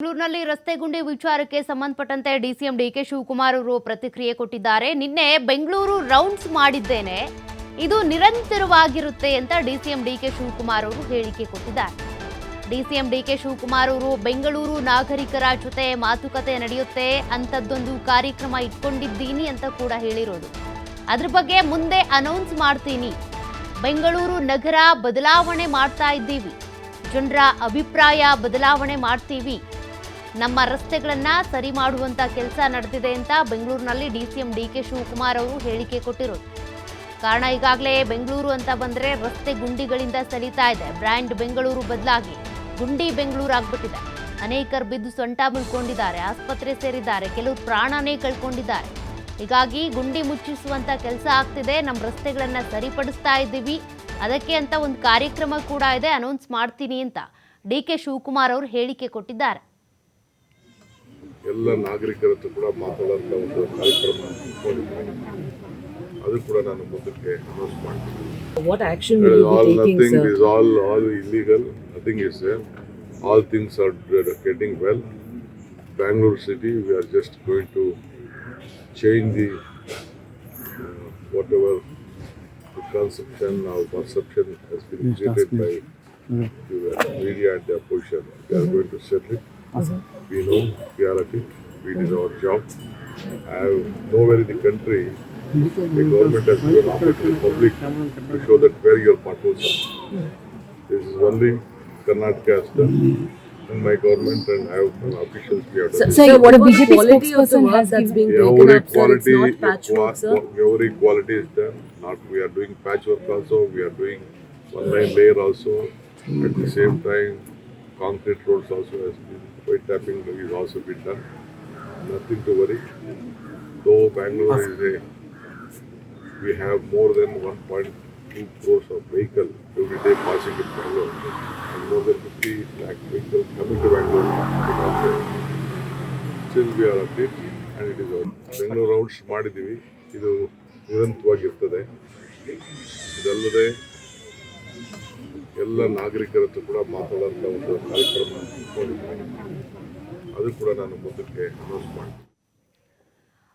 ಬೆಂಗಳೂರಿನಲ್ಲಿ ರಸ್ತೆ ಗುಂಡಿ ವಿಚಾರಕ್ಕೆ ಸಂಬಂಧಪಟ್ಟಂತೆ ಡಿಸಿಎಂ ಡಿಕೆ ಶಿವಕುಮಾರ್ ಅವರು ಪ್ರತಿಕ್ರಿಯೆ ಕೊಟ್ಟಿದ್ದಾರೆ. ನಿನ್ನೆ ಬೆಂಗಳೂರು ರೌಂಡ್ಸ್ ಮಾಡಿದ್ದೇನೆ. ಇದು ನಿರಂತರವಾಗಿರುತ್ತೆ ಅಂತ ಡಿಸಿಎಂ ಡಿಕೆ ಶಿವಕುಮಾರ್ ಅವರು ಹೇಳಿಕೆ ಕೊಟ್ಟಿದ್ದಾರೆ. ಡಿಸಿಎಂ ಡಿಕೆ ಶಿವಕುಮಾರ್ ಅವರು ಬೆಂಗಳೂರು ನಾಗರಿಕರ ಜೊತೆ ಮಾತುಕತೆ ನಡೆಯುತ್ತೆ, ಅಂಥದ್ದೊಂದು ಕಾರ್ಯಕ್ರಮ ಇಟ್ಕೊಂಡಿದ್ದೀನಿ ಅಂತ ಕೂಡ ಹೇಳಿರೋದು. ಅದ್ರ ಬಗ್ಗೆ ಮುಂದೆ ಅನೌನ್ಸ್ ಮಾಡ್ತೀನಿ. ಬೆಂಗಳೂರು ನಗರ ಬದಲಾವಣೆ ಮಾಡ್ತಾ ಇದ್ದೀವಿ. ಜನರ ಅಭಿಪ್ರಾಯ ಬದಲಾವಣೆ ಮಾಡ್ತೀವಿ. ನಮ್ಮ ರಸ್ತೆಗಳನ್ನ ಸರಿ ಮಾಡುವಂತ ಕೆಲಸ ನಡೆದಿದೆ ಅಂತ ಬೆಂಗಳೂರಿನಲ್ಲಿ ಡಿಸಿಎಂ ಡಿ ಕೆ ಶಿವಕುಮಾರ್ ಅವರು ಹೇಳಿಕೆ ಕೊಟ್ಟಿರೋದು. ಕಾರಣ ಈಗಾಗಲೇ ಬೆಂಗಳೂರು ಅಂತ ಬಂದ್ರೆ ರಸ್ತೆ ಗುಂಡಿಗಳಿಂದ ಸರಿತಾ ಇದೆ. ಬ್ರ್ಯಾಂಡ್ ಬೆಂಗಳೂರು ಬದಲಾಗಿ ಗುಂಡಿ ಬೆಂಗಳೂರು ಆಗ್ಬಿಟ್ಟಿದೆ. ಅನೇಕರು ಬಿದ್ದು ಸೊಂಟ ಮುಳ್ಕೊಂಡಿದ್ದಾರೆ, ಆಸ್ಪತ್ರೆ ಸೇರಿದ್ದಾರೆ ಕೆಲವು ಪ್ರಾಣನೇ ಕಳ್ಕೊಂಡಿದ್ದಾರೆ. ಹೀಗಾಗಿ ಗುಂಡಿ ಮುಚ್ಚಿಸುವಂತ ಕೆಲಸ ಆಗ್ತಿದೆ ನಮ್ಮ ರಸ್ತೆಗಳನ್ನ ಸರಿಪಡಿಸ್ತಾ ಇದ್ದೀವಿ. ಅದಕ್ಕೆ ಅಂತ ಒಂದು ಕಾರ್ಯಕ್ರಮ ಕೂಡ ಇದೆ ಅನೌನ್ಸ್ ಮಾಡ್ತೀನಿ ಅಂತ ಡಿ ಕೆ ಶಿವಕುಮಾರ್ ಅವರು ಹೇಳಿಕೆ ಕೊಟ್ಟಿದ್ದಾರೆ. ಎಲ್ಲ ನಾಗರಿಕರ ಹತ್ರ ಕೂಡ ಮಾತಾಡೋಂಥ ಒಂದು ಕಾರ್ಯಕ್ರಮ ಇಟ್ಕೊಂಡಿದ್ದೀನಿ ಅದು ಕೂಡ ನಾನು ಮುಂದಕ್ಕೆ ಅನೌನ್ಸ್ ಮಾಡ್ತೀನಿ. What action will all nothing sir? Is all all illegal nothing is all things are getting well Bangalore city we are just going to change the whatever conception conception or perception has been created by the media and their position. We are going to settle it. Mm-hmm. We know we are at it. We did our job. I have nowhere in the country the government has given opportunity to the public to show that where your potholes are. This is only Karnataka has done. And my government and I have officials we have done. Sir, Sir, what the a BJP quality of the spokesperson work has that's given. being taken Every up, sir, quality, it's not patchwork, sir. every quality is done. Not we are doing patchwork also. We are doing one line layer also. At the same time, concrete roads also has been white tapping is also been done. Nothing to worry. Though Bangalore is a, we have more than 1.2 crores of vehicle every day passing in Bangalore, and more than 50 lakh vehicles coming to Bangalore. Still we and it is and bangalore rounds ಮಾಡಿದ್ದೀವಿ ಇದು ನಿರಂತರವಾಗಿರ್ತದೆ ಇದಲ್ಲದೆ ಎಲ್ಲ ನಾಗರಿಕರ ಹತ್ರ ಕೂಡ ಮಾತಾಡೋಂಥ ಒಂದು ಕಾರ್ಯಕ್ರಮ ಇಟ್ಕೊಂಡಿದ್ದೀನಿ ಅದು ಕೂಡ ನಾನು ಮುಂದಕ್ಕೆ ಅನೌನ್ಸ್ ಮಾಡ್ತೀನಿ